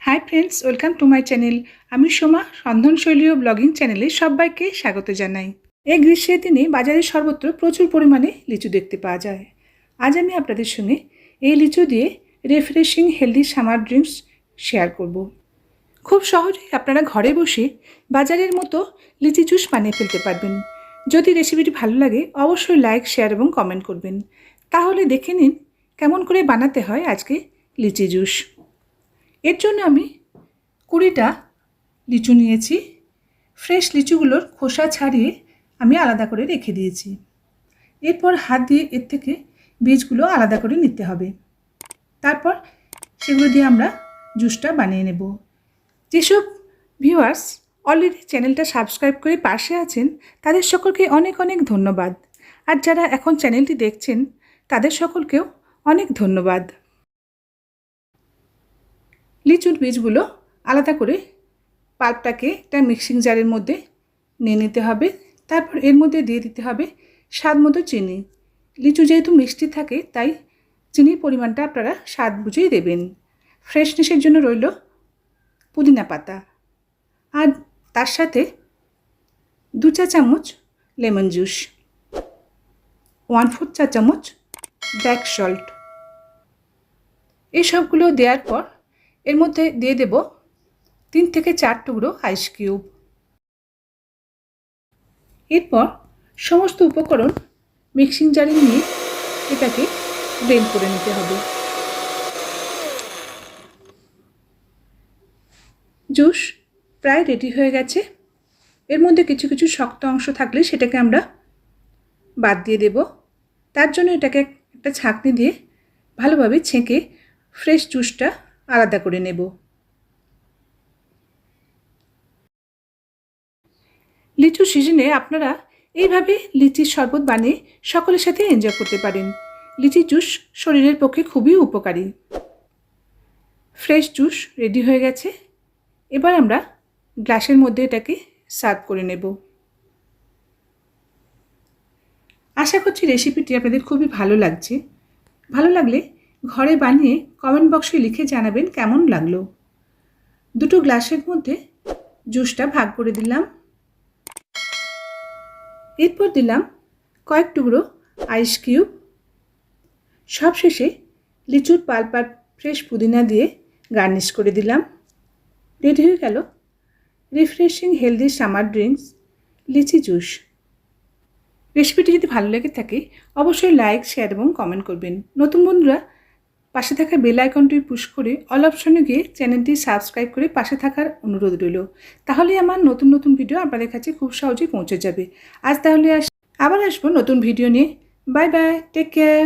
Hi friends welcome to my channel আমি সোমা রন্ধনশৈলী ও blogging চ্যানেলে সবাইকে স্বাগত জানাই। এই গ্রীষ্মের দিনে বাজারে সর্বত্র প্রচুর পরিমাণে লিচু দেখতে পাওয়া যায়। আজ আমি আপনাদের সঙ্গে এই লিচু দিয়ে refreshing healthy summer drinks share করব। খুব সহজেই আপনারা ঘরে বসে বাজারের মতো লিচি জুস বানিয়ে ফেলতে পারবেন। যদি রেসিপিটি ভালো লাগে, অবশ্যই লাইক শেয়ার এবং কমেন্ট করবেন। তাহলে দেখে নিন কেমন করে বানাতে হয় আজকে লিচি জুস এর জন্য আমি কুড়িটা লিচু নিয়েছি। ফ্রেশ লিচুগুলোর খোসা ছাড়িয়ে আমি আলাদা করে রেখে দিয়েছি। এরপর হাত দিয়ে এর থেকে বীজগুলো আলাদা করে নিতে হবে। তারপর সেগুলো দিয়ে আমরা জুসটা বানিয়ে নেব। যেসব ভিউয়ার্স অলরেডি চ্যানেলটা সাবস্ক্রাইব করে পাশে আছেন, তাদের সকলকে অনেক অনেক ধন্যবাদ। আর যারা এখন চ্যানেলটি দেখছেন, তাদের সকলকেও অনেক ধন্যবাদ। লিচুর বীজগুলো আলাদা করে পাল্পটাকে একটা মিক্সিং জারের মধ্যে নিয়ে নিতে হবে। তারপর এর মধ্যে দিয়ে দিতে হবে স্বাদ মতো চিনি। লিচু যেহেতু মিষ্টি থাকে, তাই চিনির পরিমাণটা আপনারা স্বাদ বুঝেই দেবেন। ফ্রেশনেসের জন্য রইল পুদিনা পাতা। আর তার সাথে দু চা চামচ লেমন জুস। ওয়ান ফোর চা চামচ ব্ল্যাক সল্ট। এই সবগুলো দেওয়ার পর এর মধ্যে দিয়ে দেব তিন থেকে চার টুকরো আইস কিউব এরপর সমস্ত উপকরণ মিক্সিং জারে নিয়ে এটাকে ব্লেন্ড করে নিতে হবে। জুস প্রায় রেডি হয়ে গেছে। এর মধ্যে কিছু কিছু শক্ত অংশ থাকলে সেটাকে আমরা বাদ দিয়ে দেব। তার জন্য এটাকে একটা ছাঁকনি দিয়ে ভালোভাবে ছেঁকে ফ্রেশ জুসটা আলাদা করে নেব। লিচু সিজনে আপনারা এইভাবে লিচির শরবত বানিয়ে সকলের সাথে এনজয় করতে পারেন। লিচি জুস শরীরের পক্ষে খুবই উপকারী। ফ্রেশ জুস রেডি হয়ে গেছে। এবার আমরা গ্লাসের মধ্যে এটাকে সার্ভ করে নেব। আশা করছি রেসিপিটি আপনাদের খুবই ভালো লাগছে। ভালো লাগলে ঘরে বানিয়ে কমেন্ট বক্সে লিখে জানাবেন কেমন লাগল। দুটো গ্লাসের মধ্যে জুসটা ভাগ করে দিলাম। এরপর দিলাম কয়েক টুকরো আইস কিউব সবশেষে লিচুর পালপার ফ্রেশ পুদিনা দিয়ে গার্নিশ করে দিলাম। রেডি হয়ে গেল refreshing healthy summer drinks litchi juice. রেসিপিটি যদি ভালো লেগে থাকে, অবশ্যই লাইক শেয়ার এবং কমেন্ট করবেন। নতুন বন্ধুরা পাশে থাকা বেল আইকনটি পুশ করে অল অপশনে গিয়ে চ্যানেলটি সাবস্ক্রাইব করে পাশে থাকার অনুরোধ রইল। তাহলে আমার নতুন নতুন ভিডিও আপনাদের কাছে খুব সহজেই পৌঁছে যাবে। আজ তাহলে আস আবার আসব নতুন ভিডিও নিয়ে। Bye bye take care